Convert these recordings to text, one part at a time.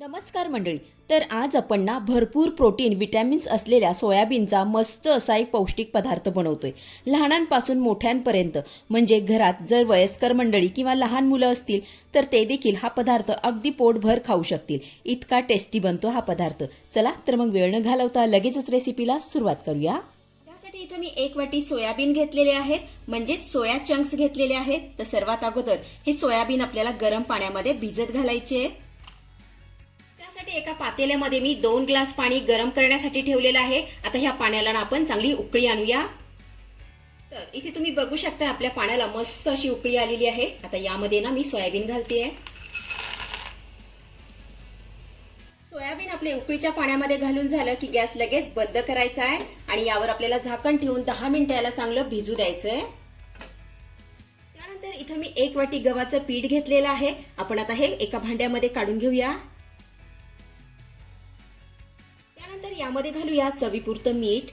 नमस्कार मंडळी. तर आज आपण ना भरपूर प्रोटीन विटॅमिन्स असलेल्या सोयाबीनचा मस्त असा एक पौष्टिक पदार्थ बनवतोय. लहानांपासून मोठ्यांपर्यंत म्हणजे घरात जर वयस्कर मंडळी किंवा लहान मुलं असतील तर ते देखील हा पदार्थ अगदी पोटभर खाऊ शकतील. इतका टेस्टी बनतो हा पदार्थ. चला तर मग वेळ न घालवता लगेचच रेसिपीला सुरुवात करूया. त्यासाठी इथं मी एक वाटी सोयाबीन घेतलेले आहेत. म्हणजेच सोया चंक्स घेतलेले आहेत. तर सर्वात अगोदर हे सोयाबीन आपल्याला गरम पाण्यामध्ये भिजत घालायचे त्यासाठी एका पातेल्यामध्ये मी दोन ग्लास पाणी गरम करण्यासाठी ठेवलेलं आहे. आता ह्या पाण्याला ना आपण चांगली उकळी आणूया. तर इथे तुम्ही बघू शकता आपल्या पाण्याला मस्त अशी उकळी आलेली आहे. आता यामध्ये ना मी सोयाबीन घालतेय. सोयाबीन आपले उकळीच्या पाण्यामध्ये घालून झालं की गॅस लगेच बंद करायचा आहे आणि यावर आपल्याला झाकण ठेवून दहा मिनिटं याला चांगलं भिजू द्यायचंय. त्यानंतर इथं मी एक वाटी गव्हाचं पीठ घेतलेलं आहे. आपण आता हे एका भांड्यामध्ये काढून घेऊया. यामध्ये घालूया चवीपुरतं मीठ.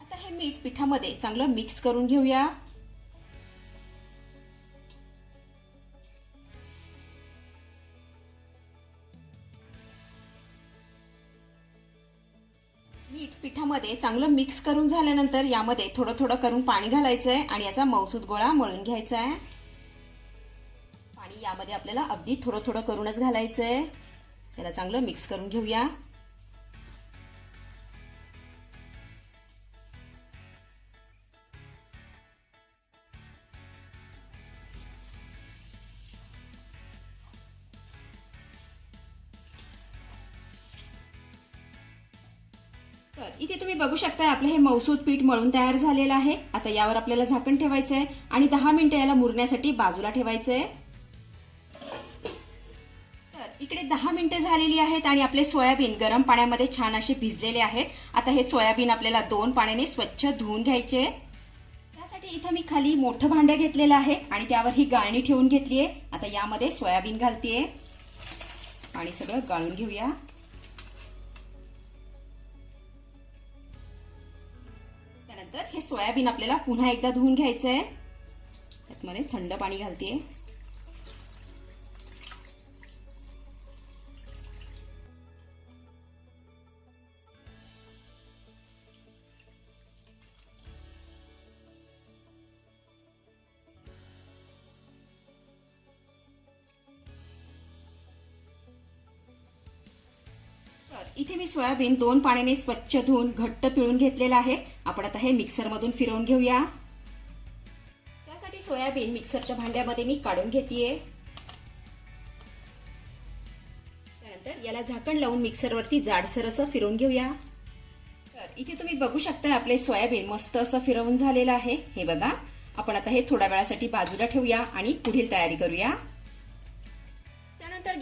आता हे मीठ पिठामध्ये चांगलं मिक्स करून घेऊया. मीठ पिठामध्ये चांगलं मिक्स करून झाल्यानंतर यामध्ये थोडं थोडं करून पाणी घालायचंय आणि याचा मौसूद गोळा मळून घ्यायचा आहे पाणी यामध्ये आपल्याला अगदी थोडं थोडं करूनच घालायचंय. त्याला चांगलं मिक्स करून घेऊया. तर इथे तुम्ही बघू शकता आपलं हे मौसूद पीठ मळून तयार झालेलं आहे. आता यावर आपल्याला झाकण ठेवायचं आहे आणि दहा मिनिटं याला मुरण्यासाठी बाजूला ठेवायचं आहे झालेली आहेत आणि आपले सोयाबीन गरम पाण्यामध्ये छान असे भिजलेले आहेत. आता हे सोयाबीन आपल्याला दोन पाण्याने स्वच्छ धुवून घ्यायचे त्यासाठी इथं मी खाली मोठं भांडं घेतलेलं आहे आणि त्यावर ही गाळणी ठेवून घेतली आहे. आता यामध्ये सोयाबीन घालतीये. आणि सगळं गाळून घेऊया. त्यानंतर हे सोयाबीन आपल्याला पुन्हा एकदा धुवून घ्यायचं आहे त्यातमध्ये थंड पाणी घालते इथे मी सोयाबीन दोन पाण्याने स्वच्छ धुवून घट्ट पिळून घेतलेलं आहे. आपण आता हे मिक्सरमधून फिरवून घेऊया. त्यासाठी सोयाबीन मिक्सरच्या भांड्यामध्ये मी काढून घेतेय. त्यानंतर याला झाकण लावून मिक्सरवरती जाडसर असं फिरवून घेऊया. तर इथे तुम्ही बघू शकता आपले सोयाबीन मस्त असं फिरवून झालेलं आहे. हे बघा आपण आता हे थोड्या वेळासाठी बाजूला ठेवूया आणि पुढील तयारी करूया.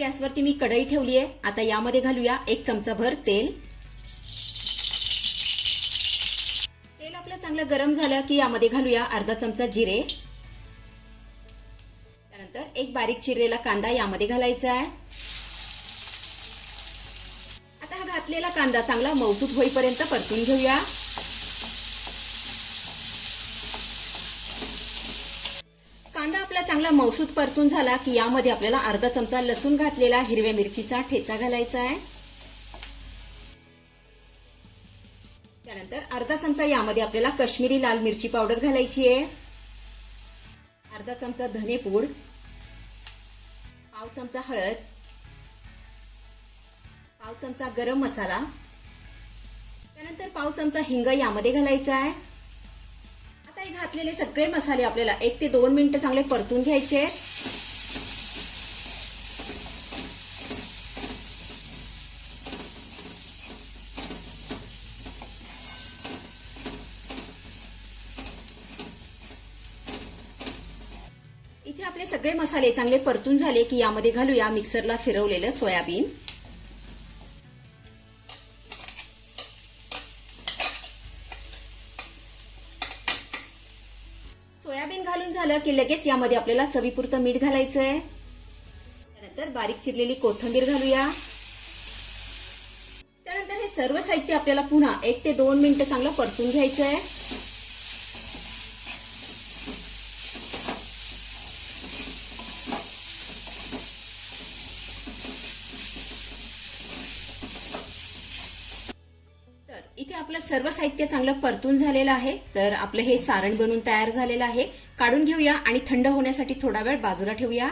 गॅसवरती मी कढई ठेवली आहे. आता यामध्ये घालूया एक चमचा भर तेल. तेल आपलं चांगलं गरम झालं की यामध्ये घालूया अर्धा चमचा जिरे. त्यानंतर एक बारीक चिरलेला कांदा यामध्ये घालायचा आहे. आता हा घातलेला कांदा चांगला मौसूत होईपर्यंत परतून घेऊया. चांगला मौसूद परतून झाला की यामध्ये आपल्याला अर्धा चमचा लसूण घातलेला हिरव्या मिरचीचा ठेचा घालायचा आहे. त्यानंतर अर्धा चमचा यामध्ये आपल्याला कश्मीरी लाल मिरची पावडर घालायची आहे. अर्धा चमचा धनेपूड पाव चमचा हळद पाव चमचा गरम मसाला त्यानंतर पाव चमचा हिंग यामध्ये घालायचा आहे. आता घातलेले सगळे मसाले आपल्याला. एक ते दोन मिनिटं चांगले परतून घ्यायचे इथे आपले सगळे मसाले चांगले परतून झाले की यामध्ये घालूया मिक्सरला फिरवलेलं सोयाबीन. सोयाबीन घालून झालं की लगेच यामध्ये आपल्याला चवीपुरतं मीठ घालायचंय. त्यानंतर बारीक चिरलेली कोथिंबीर घालूया. त्यानंतर हे सर्व साहित्य आपल्याला पुन्हा एक ते दोन मिनिटं चांगलं परतून घ्यायचं आहे आपलं सर्व साहित्य चांगलं परतून झालेलं आहे तर आपलं हे सारण बनून तयार झालेलं आहे. काढून घेऊया आणि थंड होण्यासाठी थोडा वेळ बाजूला ठेवूया.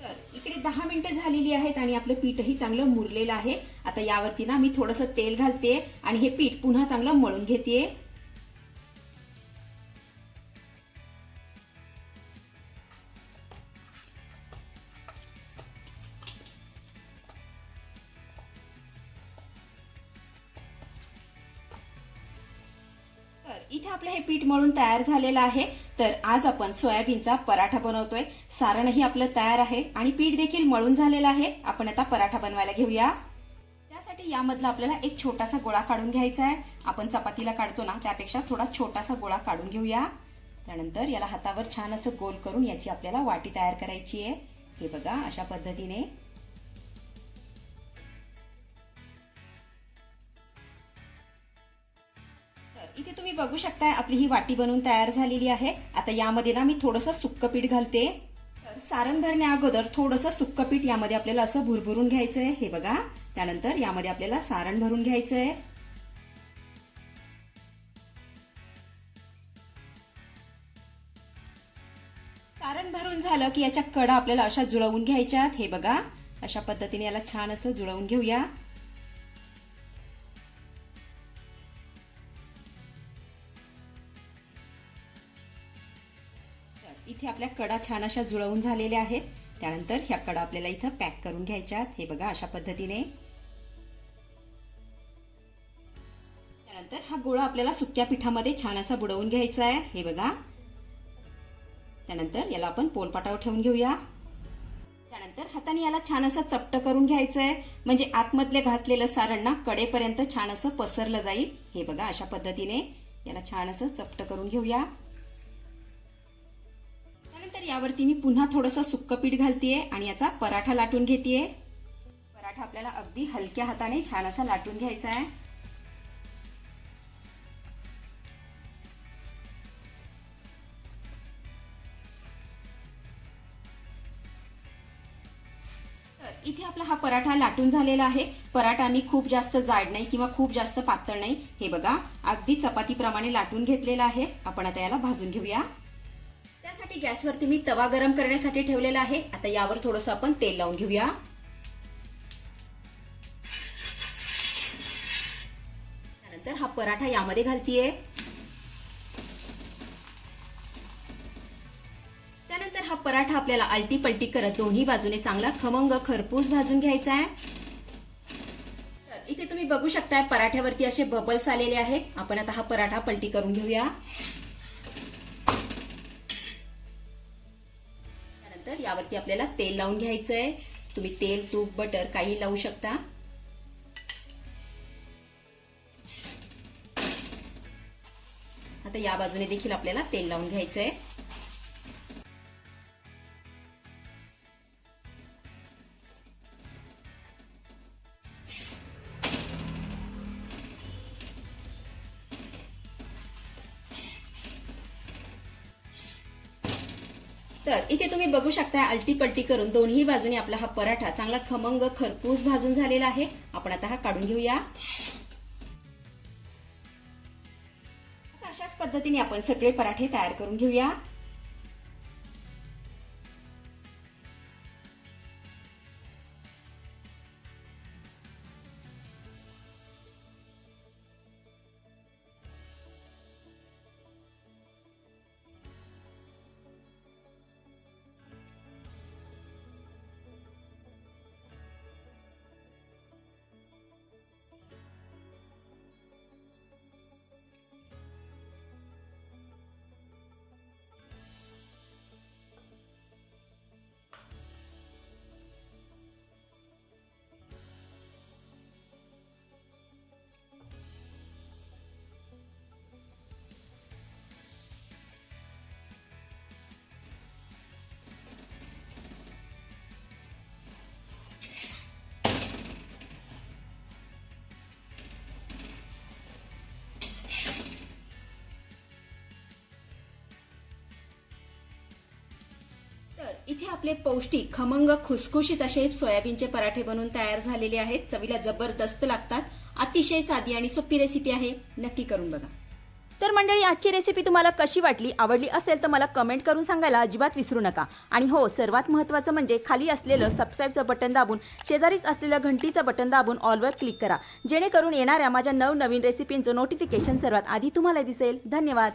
तर इकडे दहा मिनिटं झालेली आहेत आणि आपलं पीठही चांगलं मुरलेलं आहे. आता यावरती ना मी थोडंसं तेल घालते आणि हे पीठ पुन्हा चांगलं मळून घेते. इथे आपलं हे पीठ मळून तयार झालेलं आहे. तर आज आपण सोयाबीनचा पराठा बनवतोय. सारणही आपलं तयार आहे आणि पीठ देखील मळून झालेलं आहे. आपण आता पराठा बनवायला घेऊया. त्यासाठी यामधला आपल्याला एक छोटासा गोळा काढून घ्यायचा आहे. आपण चपातीला काढतो ना त्यापेक्षा थोडा छोटासा गोळा काढून घेऊया. त्यानंतर याला हातावर छान असं गोल करून याची आपल्याला वाटी तयार करायची आहे. हे बघा अशा पद्धतीने. इथे तुम्ही बघू शकताय आपली ही वाटी बनवून तयार झालेली आहे. आता यामध्ये ना मी थोडंसं सुक्क पीठ घालते. तर सारण भरण्या अगोदर थोडंसं सुक्क पीठ यामध्ये आपल्याला असं भुरभुरून घ्यायचंय. हे बघा. त्यानंतर यामध्ये आपल्याला सारण भरून घ्यायचंय. सारण भरून झालं की याच्या कडा आपल्याला अशा जुळवून घ्यायच्यात. हे बघा. अशा पद्धतीने याला छान असं जुळवून घेऊया. इथे आपल्या कडा छान अशा जुळवून झालेल्या आहेत. त्यानंतर ह्या कडा आपल्याला इथं पॅक करून घ्यायच्यात हे बघा अशा पद्धतीने. त्यानंतर हा गोळा आपल्याला सुक्या पिठामध्ये छान असा बुडवून घ्यायचा आहे. हे बघा. त्यानंतर याला आपण पोलपाटावर ठेवून घेऊया. त्यानंतर हाताने याला छान असं चपट करून घ्यायचं आहे. म्हणजे आतमधले घातलेलं सारण ना कडेपर्यंत छान असं पसरलं जाईल. हे बघा अशा पद्धतीने याला छान असं चपट करून घेऊया. यावरती मी पुन्हा थोडंसं सुक्क पीठ घालतीये आणि याचा पराठा लाटून घेतेय. पराठा आपल्याला अगदी हलक्या हाताने छान असा लाटून घ्यायचा आहे. तर इथे आपला हा पराठा लाटून झालेला आहे. पराठा मी खूप जास्त जाड नाही किंवा खूप जास्त पातळ नाही. हे बघा अगदी चपातीप्रमाणे लाटून घेतलेला आहे. आपण आता याला भाजून घेऊया. त्यासाठी गॅसवरती मी तवा गरम करण्यासाठी ठेवलेला आहे. आता यावर थोडस आपण तेल लावून घेऊया. त्यानंतर हा पराठा यामध्ये घालतीये. त्यानंतर हा पराठा आपल्याला आलटी पलटी करत दोन्ही बाजूने चांगला खमंग खरपूस भाजून घ्यायचा आहे. इथे तुम्ही बघू शकताय पराठ्यावरती असे बबल्स आलेले आहेत. आपण आता हा पराठा पलटी करून घेऊया. त्यावरती आपल्याला तेल लावून घ्यायचंय. तुम्ही तेल तूप बटर काही लावू शकता. आता या बाजूने देखील आपल्याला तेल लावून घ्यायचंय. आहे इथे तुम्ही बघू शकता अलटी पलटी करून दोन्ही बाजूने आपला हा पराठा चांगला खमंग खरपूस भाजून झालेला आहे. आपण आता हा काढून घेऊया. अशाच पद्धतीने आपण सगळे पराठे तयार करून घेऊया. इथे आपले पौष्टिक खमंग खुसखुशीत असे सोयाबीनचे पराठे बनवून तयार झालेले आहेत. चवीला जबरदस्त लागतात. अतिशय साधी आणि सोपी रेसिपी आहे. नक्की करून बघा. तर मंडळी आजची रेसिपी तुम्हाला कशी वाटली आवडली असेल तर मला कमेंट करून सांगायला अजिबात विसरू नका. आणि हो सर्वात महत्त्वाचं म्हणजे खाली असलेलं सबस्क्राईबचं बटन दाबून शेजारीच असलेलं घंटीचं बटन दाबून ऑलवर क्लिक करा. जेणेकरून येणाऱ्या माझ्या नवनवीन रेसिपींचं नोटिफिकेशन सर्वात आधी तुम्हाला दिसेल. धन्यवाद.